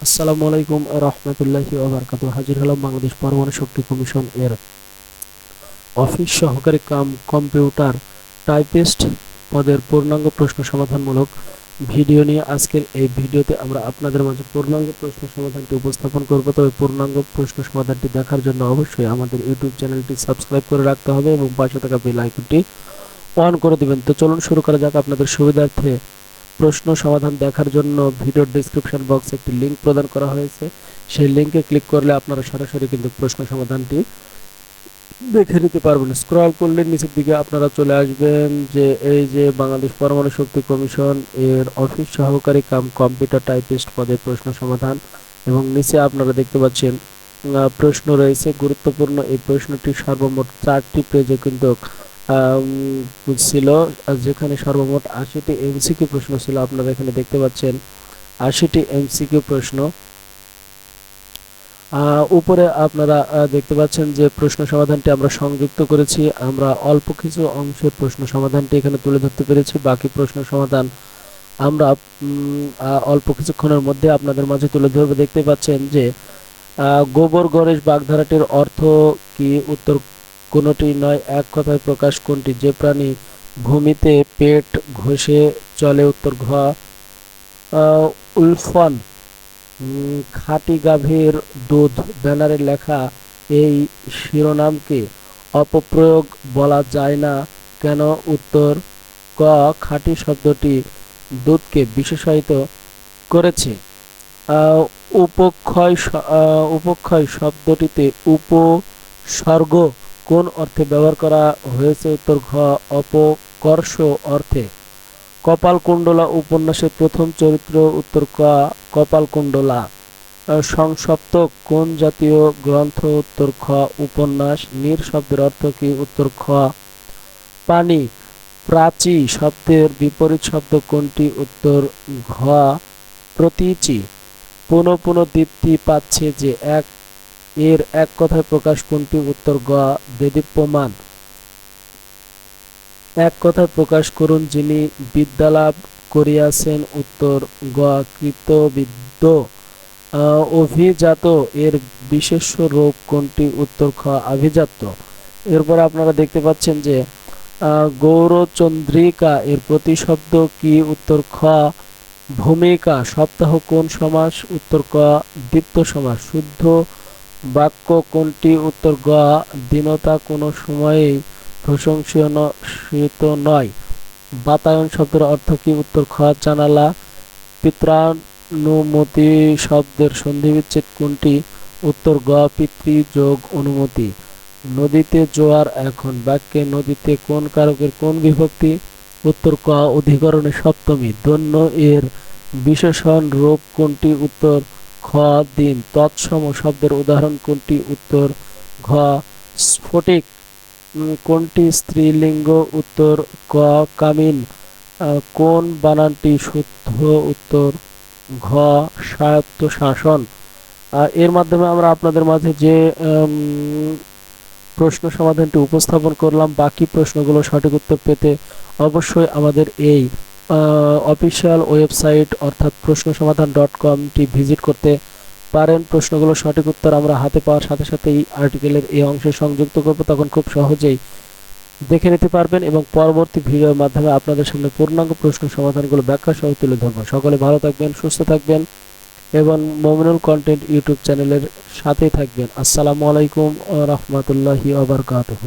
আসসালামু আলাইকুম রহমতুল্লাহি ওবরকাত হাজির হলাম বাংলাদেশ পরমাণু শক্তি কমিশন এর অফিস সহকারী কাম কম্পিউটার টাইপিস্ট পদের পূর্ণাঙ্গ প্রশ্ন সমাধানমূলক ভিডিও নিয়ে আজকের এই ভিডিওতে আমরা আপনাদের মাঝে পূর্ণাঙ্গ প্রশ্ন সমাধানটি উপস্থাপন করব। তবে পূর্ণাঙ্গ প্রশ্ন সমাধানটি দেখার জন্য অবশ্যই আমাদের ইউটিউব চ্যানেলটি সাবস্ক্রাইব করে রাখতে হবে এবং পাশে থাকা বেল আইকনটি অন করে দিবেন। তো চলুন শুরু করা যাক আপনাদের সুবিধার্থে প্রশ্ন সমাধান দেখার জন্য ভিডিওর ডেসক্রিপশন বক্সে একটি লিংক প্রদান করা হয়েছে। সেই লিংকে ক্লিক করলে আপনারা সরাসরি কিন্তু প্রশ্ন সমাধানটি দেখে নিতে পারবেন। স্ক্রল করলে নিচের দিকে আপনারা চলে আসবেন যে এই যে বাংলাদেশ পরমাণু শক্তি কমিশন এর অফিস সহকারী কাম কম্পিউটার টাইপিস্ট পদের প্রশ্ন সমাধান এবং নিচে আপনারা দেখতে পাচ্ছেন প্রশ্ন রয়েছে। গুরুত্বপূর্ণ এই প্রশ্নটি সর্বমোট চারটি পেজে কিন্তু ছিল যেখানে সর্বমোট আশিটি এমসিকিউ প্রশ্ন ছিল, আপনারা এখানে দেখতে পাচ্ছেন আশিটি এমসিকিউ প্রশ্ন। উপরে আপনারা দেখতে পাচ্ছেন যে প্রশ্ন সমাধানটি আমরা সংযুক্ত করেছি, আমরা অল্প কিছু অংশের প্রশ্ন সমাধানটি এখানে তুলে ধরতে পেরেছি, বাকি প্রশ্ন সমাধান আমরা অল্প কিছুক্ষণের মধ্যে আপনাদের মাঝে তুলে ধরবে। দেখতে পাচ্ছেন যে গোবর গণেশ বাগধারাটির অর্থ কি, উত্তর কোনটি নয়, এক কথায় প্রকাশ কোনটি? যে প্রাণী ভূমিতে পেট ঘষে চলে উত্তর ঘ উলফন। খাঁটি গাভীর দুধ ব্যানারে লেখা এই শিরোনামকে অপপ্রয়োগ বলা যায় না। কেন? উত্তর ক, খাঁটি শব্দটি দুধকে বিশেষায়িত করেছে। উপক্ষয় উপক্ষয় শব্দটিতে উপসর্গ কোন অর্থে ব্যবহার করা হয়েছে? উত্তর ঘ অপকর্ষ অর্থে। কপালকুণ্ডলা উপন্যাসের প্রথম চরিত্র উত্তর ক কপালকুণ্ডলা। আহ, সংসপ্তক কোন জাতীয় গ্রন্থ উত্তর খ উপন্যাস? নীর শব্দের অর্থ কি? উত্তর খ। পানি। প্রাচী শব্দের বিপরীত শব্দ কোনটি? উত্তর ঘ। প্রতীচি। পুনঃ পুনঃ দীপ্তি পাচ্ছে যে এক এর এক কথায় প্রকাশ কোনটি? উত্তর গ দেদীপ্যমান এক কথায় প্রকাশ করুন যিনি বিদ্যালাভ করিয়াছেন। উত্তর গ, কৃতবিদ্য। অভিজাত। এর বিশেষ রূপ কোনটি? উত্তর খ, আভিজাত্য। এরপর আপনারা দেখতে পাচ্ছেন যে গৌরচন্দ্রিকা, এর প্রতিশব্দ কি? উত্তর খ, ভূমিকা। সপ্তাহ কোন সমাস? উত্তর ক, দীপ্ত সমাস। শুদ্ধ বাক্য কোনটি উত্তর? গ, দীনতা কোনো সময়েই প্রশংসিত নয়। বাতায়ন শব্দের অর্থ কি উত্তর? খ, জানালা। পিত্রানুমতি শব্দের সন্ধি বিচ্ছেদ কোনটি? উত্তর, গ, পিতৃ যোগ অনুমতি। নদীতে জোয়ার এখন। বাক্যে নদীতে কোন কারকের কোন বিভক্তি? উত্তর, ক, অধিকরণে সপ্তমী। দন্য এর বিশেষণ রূপ কোনটি? উত্তর খ দিন। তৎসম শব্দের উদাহরণ কোনটি? উত্তর, ঘ, স্ফটিক। কোনটি? স্ত্রীলিঙ্গ। উত্তর, ক, কামিন। কোন বানানটি শুদ্ধ? উত্তর, ঘ, স্বায়ত্ত শাসন। এর মাধ্যমে আমরা আপনাদের মাঝে যে প্রশ্ন সমাধানটি উপস্থাপন করলাম, বাকি প্রশ্নগুলো সঠিক উত্তর পেতে অবশ্যই আমাদের এই অফিসিয়াল ওয়েবসাইট অর্থাৎ প্রশ্ন সমাধান ডট কমটি ভিজিট করতে পারেন। প্রশ্নগুলো সঠিক উত্তর আমরা হাতে পাওয়ার সাথে সাথে এই আর্টিকেলের এই অংশে সংযুক্ত করব। তখন খুব সহজেই দেখে নিতে পারবেন এবং পরবর্তী ভিডিওর মাধ্যমে আপনাদের সামনে পূর্ণাঙ্গ প্রশ্ন সমাধানগুলো ব্যাখ্যা সহ তুলে ধরবো। সকলে ভালো থাকবেন, সুস্থ থাকবেন এবং মমিনুল কন্টেন্ট ইউটিউব চ্যানেলের সাথেই থাকবেন। আসসালামু আলাইকুম রহমতুল্লাহি আবরকাতহ